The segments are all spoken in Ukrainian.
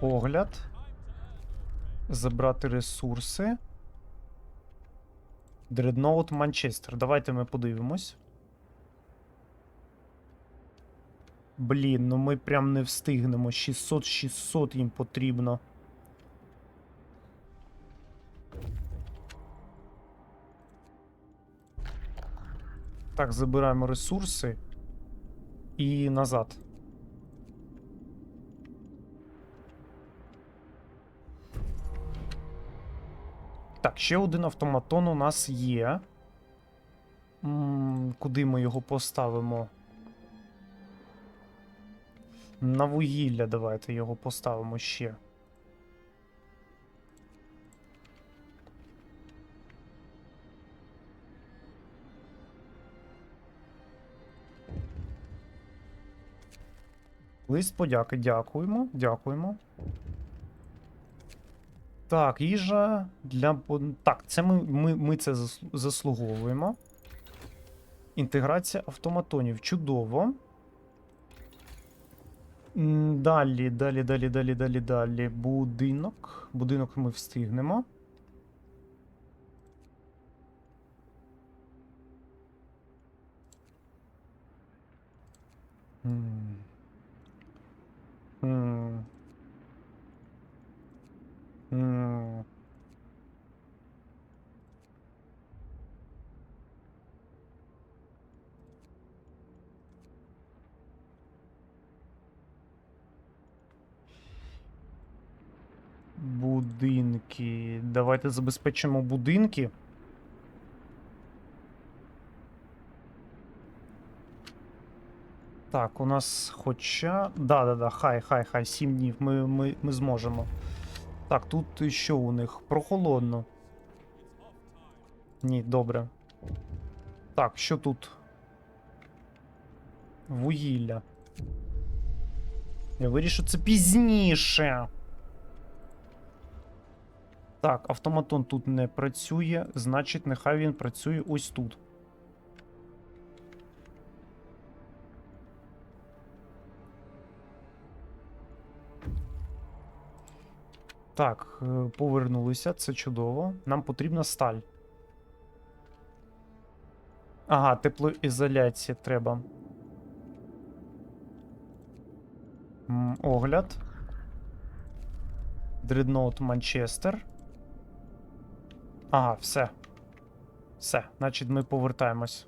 Огляд. Забрати ресурси. Дредноут Манчестер. Давайте ми подивимось. Блін, ну ми прям не встигнемо. 600-600 їм потрібно. Так, забираємо ресурси. І назад. Так, ще один автоматон у нас є. Куди ми його поставимо? На вугілля давайте його поставимо ще. Лист подяки, дякуємо, дякуємо. Так, їжа для. Так, це ми, ми, ми це заслуговуємо. Інтеграція автоматонів. Чудово. Далі, далі, далі, далі, далі, далі. Будинок. Будинок ми встигнемо. М. М. Будинки. Давайте забезпечимо будинки. Так, у нас хоча. Да, да, да, хай, хай, хай, 7 днів. Ми, ми, ми зможемо. Так, тут що у них? Прохолодно. Ні, добре. Так, що тут? Вугілля. Я вирішу це пізніше. Так, автоматон тут не працює, значить, нехай він працює ось тут. Так, е, повернулися, це чудово. Нам потрібна сталь. Ага, теплоізоляція треба. Огляд. Дредноут Манчестер. Ага, все. Все, значить, ми повертаємось.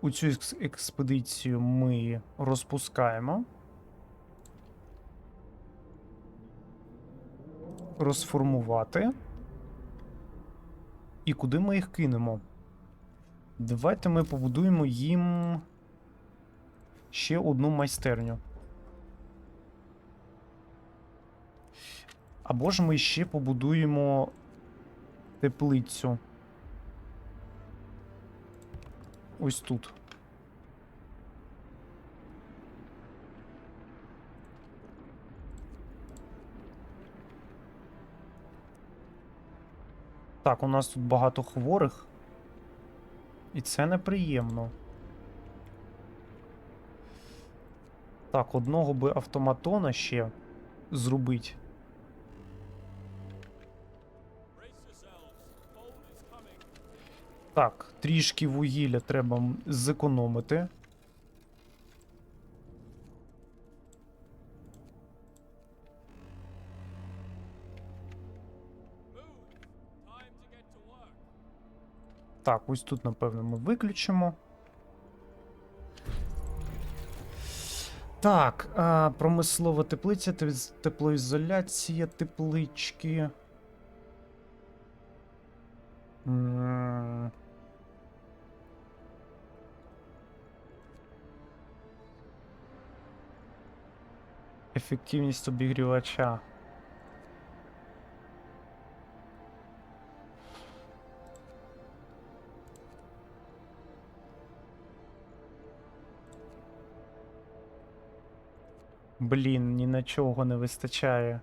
У цю експедицію ми розпускаємо. Розформувати. І куди ми їх кинемо? Давайте ми побудуємо їм ще одну майстерню. Або ж ми ще побудуємо теплицю. Ось тут. Так, у нас тут багато хворих. І це неприємно. Так, одного би автоматона ще зробить. Так, трішки вугілля треба зекономити. Так, ось тут, напевно, ми виключимо. Так, а, промислова теплиця, теплоізоляція теплички. Ефективність обігрівача. Блін, ні на чого не вистачає.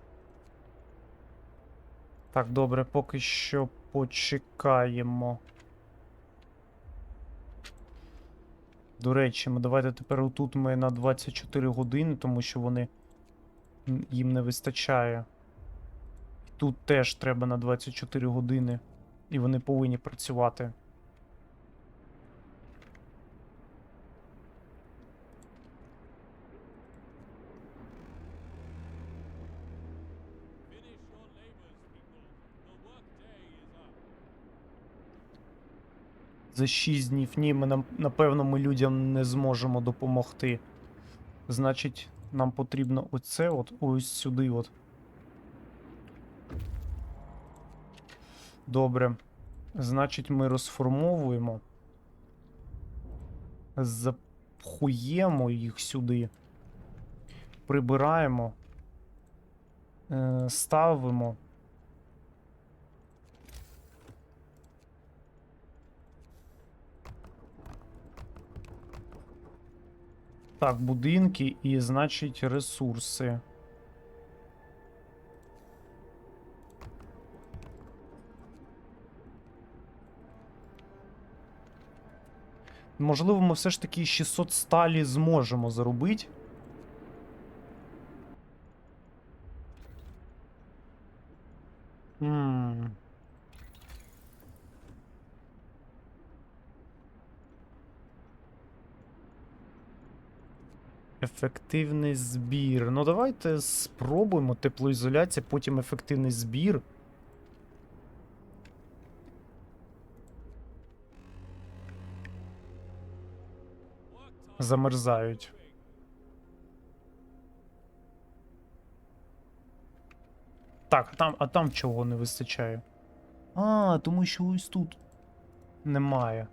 Так, добре, поки що почекаємо. До речі, ми давайте тепер отут ми на 24 години, тому що вони Їм не вистачає. Тут теж треба на 24 години. І вони повинні працювати. За 6 днів. Ні, ми напевно, ми людям не зможемо допомогти. Значить, нам потрібно оце от ось сюди от. Добре. Значить, ми розформовуємо. Запхуємо їх сюди. Прибираємо. Е, ставимо. Так, будинки і, значить, ресурси. Можливо, ми все ж таки 600 сталі зможемо заробити. Ефективний збір. Ну, давайте спробуємо теплоізоляція, потім ефективний збір. Замерзають. Так, а там, а там чого не вистачає? А, тому що ось тут немає.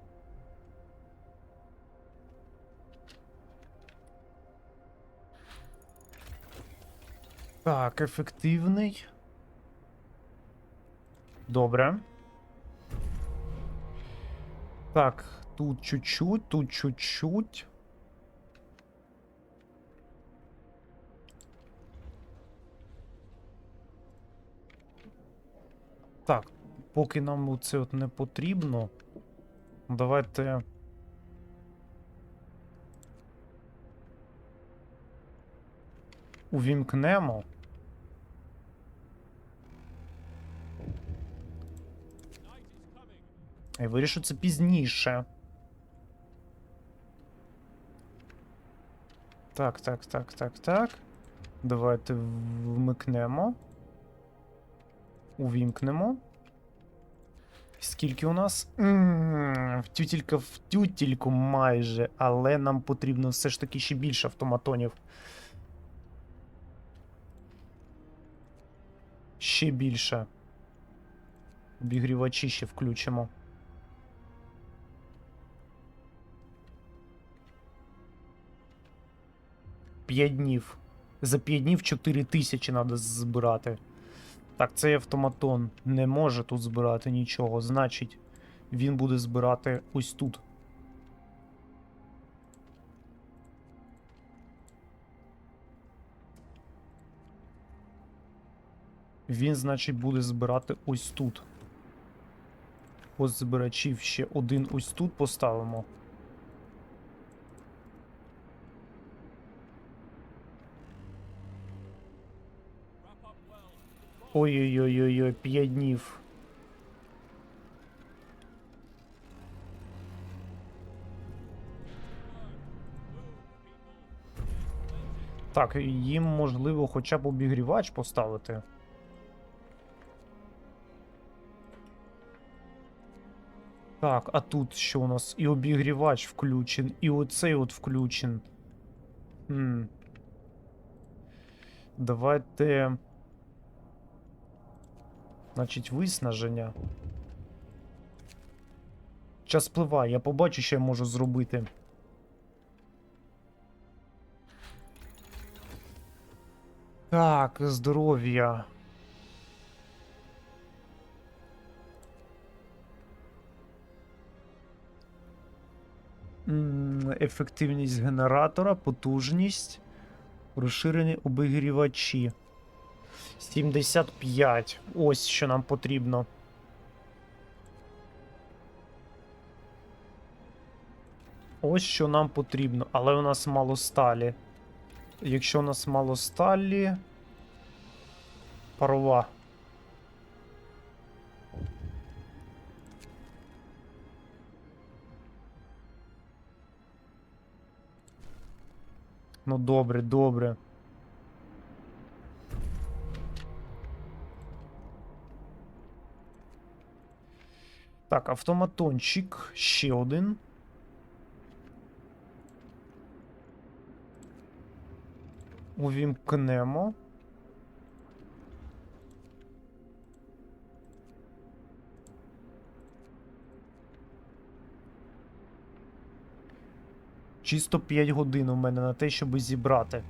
Так, ефективний. Добре. Так, тут чуть-чуть, тут чуть-чуть. Так, поки нам це от не потрібно. Давайте. Увімкнемо. І вирішу це пізніше. Так, так, так, так, так. Давайте вмикнемо. Увімкнемо. Скільки у нас? В тютілька в тютільку майже, але нам потрібно все ж таки ще більше автоматонів. Ще більше. Обігрівачі ще включимо. П'ять днів. За 5 днів 4 тисячі треба збирати. Так, цей автоматон не може тут збирати нічого. Значить, він буде збирати ось тут. Він, значить, буде збирати ось тут. Ось збирачів ще один ось тут поставимо. Wrap up well. Ой-ой-ой-ой, 5 днів. Так, їм можливо хоча б обігрівач поставити. Так, а тут що у нас? І обігрівач включен, і оцей от включен. Хм. Давайте. Значить, виснаження. Час пливає, я побачу, що я можу зробити. Так, здоров'я. Ефективність генератора, потужність, розширені обігрівачі. 75. Ось що нам потрібно. Ось що нам потрібно, але у нас мало сталі. Якщо у нас мало сталі, парова. Ну добре, добре. Так, автоматончик. Ще один. Увімкнемо. Чисто 5 годин у мене на те, щоб зібрати.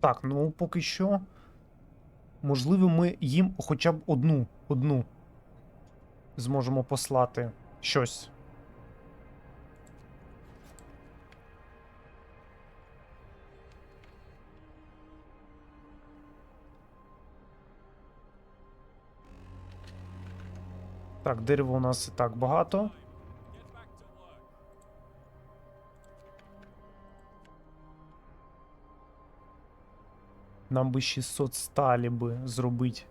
Так, ну поки що. Можливо, ми їм хоча б одну, одну зможемо послати щось. Так, дерева у нас і так багато. Нам би 600 сталі би зробити.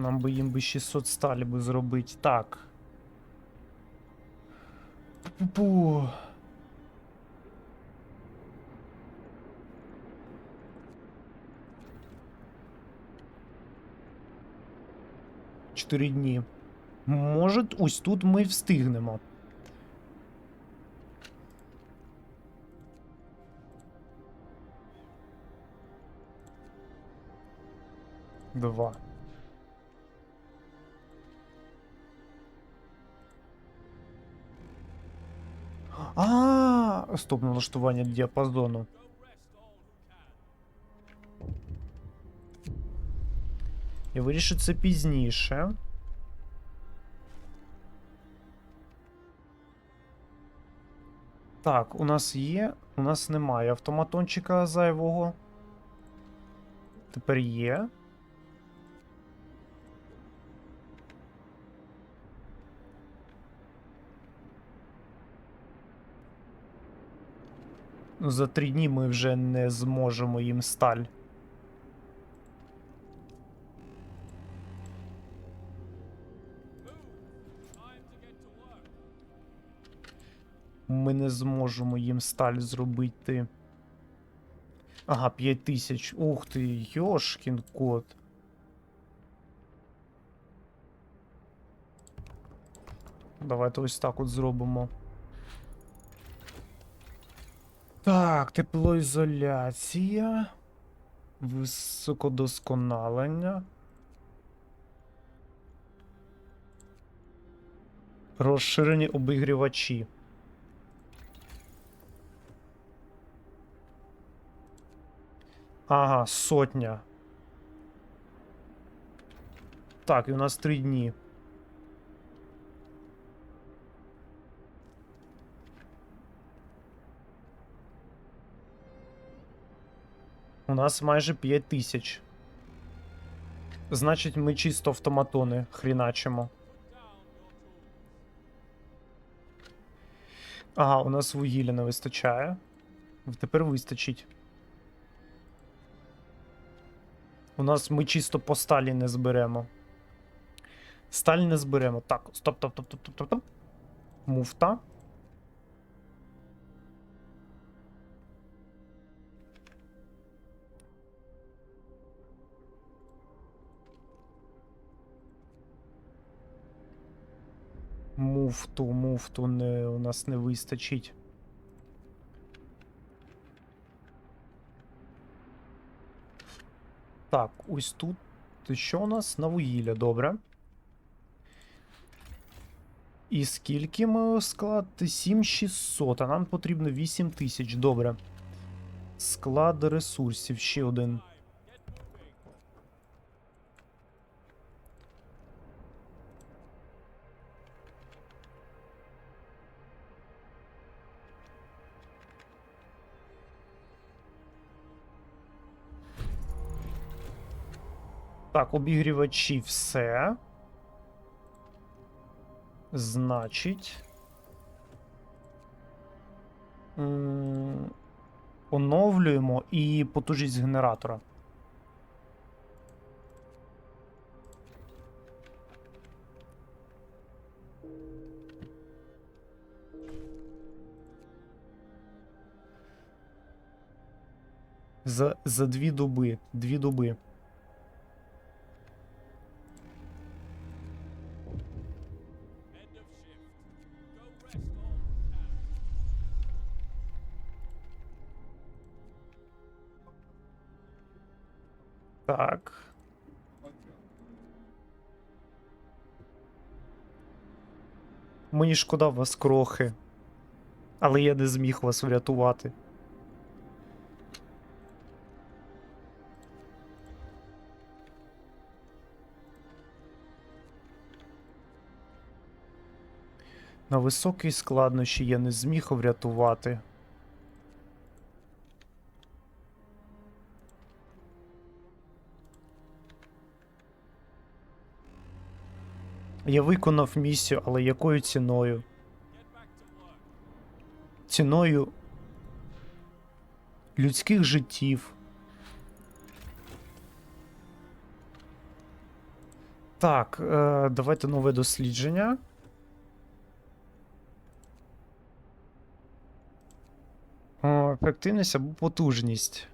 Нам би їм би 600 сталі би зробити. Так. Пу-пу. Чотири дні. Може, ось тут ми встигнемо. Два. Стоп, налаштування діапазону. Я вирішу пізніше. Так, у нас є. У нас немає автоматончика зайвого. Тепер є. Ну, За три дні ми вже не зможемо їм сталь. Ми не зможемо їм сталь зробити. Ага, 5 тисяч. Ух ти, йошкін кот. Давайте ось так от зробимо. Так, теплоізоляція. Високодосконалення. Розширені обігрівачі. Ага, сотня. Так, і у нас три дні. У нас майже 5 тисяч. Значить, ми чисто автоматони хріначимо. Ага, у нас вугілля не вистачає. Тепер вистачить. У нас ми чисто по сталі не зберемо. Сталь не зберемо. Так, стоп, стоп, стоп, стоп, стоп, стоп. Муфта. Муфту, муфту не, у нас не вистачить. Так, ось тут. Що у нас на вугілля, добре. І скільки ми склад? 7600, а нам потрібно 8000, добре. Склад ресурсів, ще один. Так, обігрівачі все. Значить. Оновлюємо і потужність генератора. За, за дві доби. Дві доби. Мені шкода вас крохи. Але я не зміг вас врятувати. На високій складнощі я не зміг врятувати. Я виконав місію, але якою ціною? Ціною людських життів. Так, е, давайте нове дослідження. О, ефективність або потужність.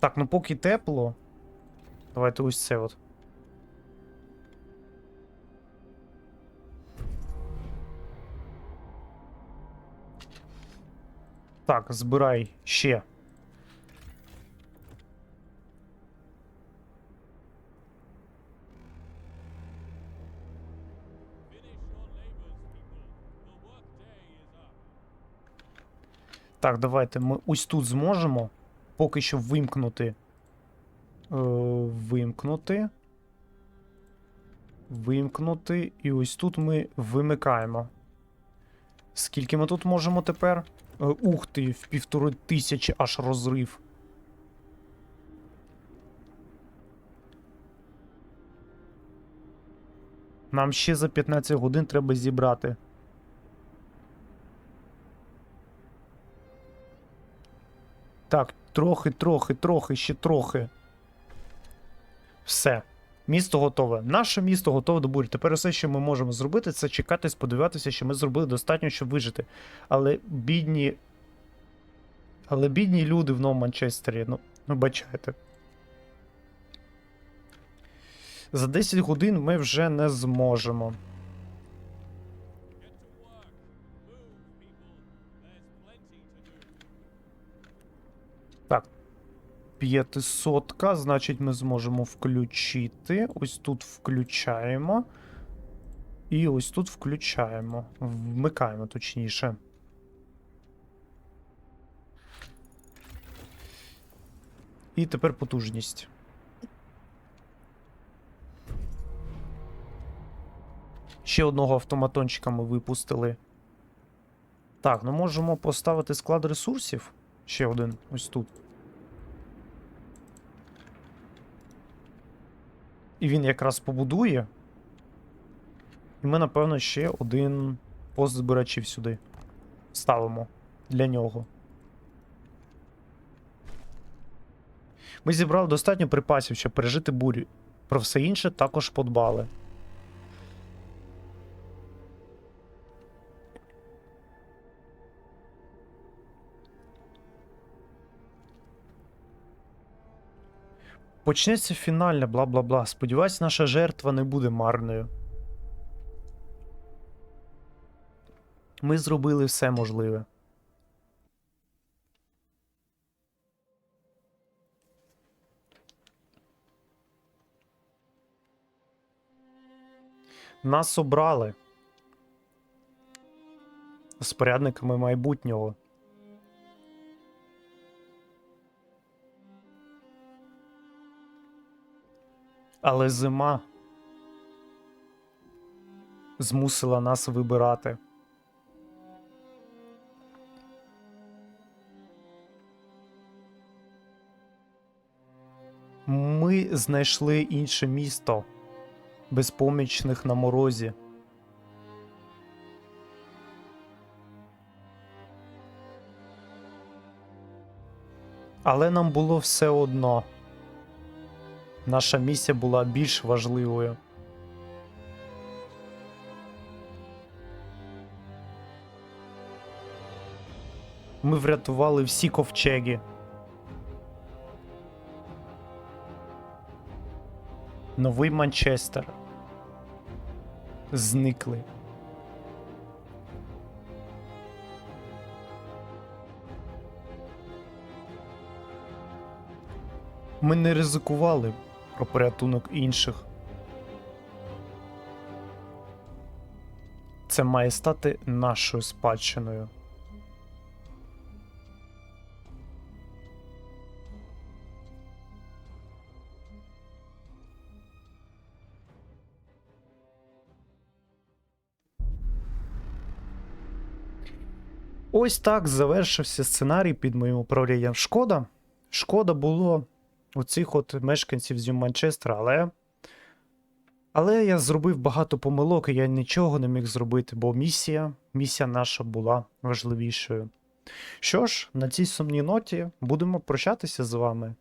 Так, ну поки тепло. Давайте ось це от. Так, збирай ще. Так, давайте ми ось тут зможемо поки що вимкнути. Е, вимкнути. Вимкнути. І ось тут ми вимикаємо. Скільки ми тут можемо тепер? Е, ух ти, в півтори тисячі аж розрив. Нам ще за 15 годин треба зібрати. Так, трохи, трохи, трохи, ще трохи. Все. Місто готове. Наше місто готове до бурі. Тепер все, що ми можемо зробити, це чекати, сподіватися, що ми зробили достатньо, щоб вижити. Але бідні. Але бідні люди в Новому Манчестері, ну, ну бачайте. За 10 годин ми вже не зможемо. Так. П'ятисотка, значить, ми зможемо включити. Ось тут включаємо. І ось тут включаємо. Вмикаємо, точніше. І тепер потужність. Ще одного автоматончика ми випустили. Так, ну можемо поставити склад ресурсів. Ще один ось тут. І він якраз побудує. І ми, напевно, ще один пост збирачів сюди ставимо для нього. Ми зібрали достатньо припасів, щоб пережити бурю. Про все інше також подбали. Почнеться фінальне, бла бла бла. Сподіваюсь, наша жертва не буде марною. Ми зробили все можливе. Нас обрали спорядниками майбутнього. Але зима змусила нас вибирати. Ми знайшли інше місто, безпомічних на морозі. Але нам було все одно. Наша місія була більш важливою. Ми врятували всі ковчеги. Новий Манчестер. Зникли. Ми не ризикували про порятунок інших. Це має стати нашою спадщиною. Ось так завершився сценарій під моїм управлінням. Шкода. Шкода було оцих от мешканців з Манчестера, але. Але я зробив багато помилок, і я нічого не міг зробити, бо місія, місія наша була важливішою. Що ж, на цій сумній ноті будемо прощатися з вами.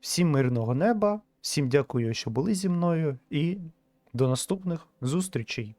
Всім мирного неба, всім дякую, що були зі мною, і до наступних зустрічей.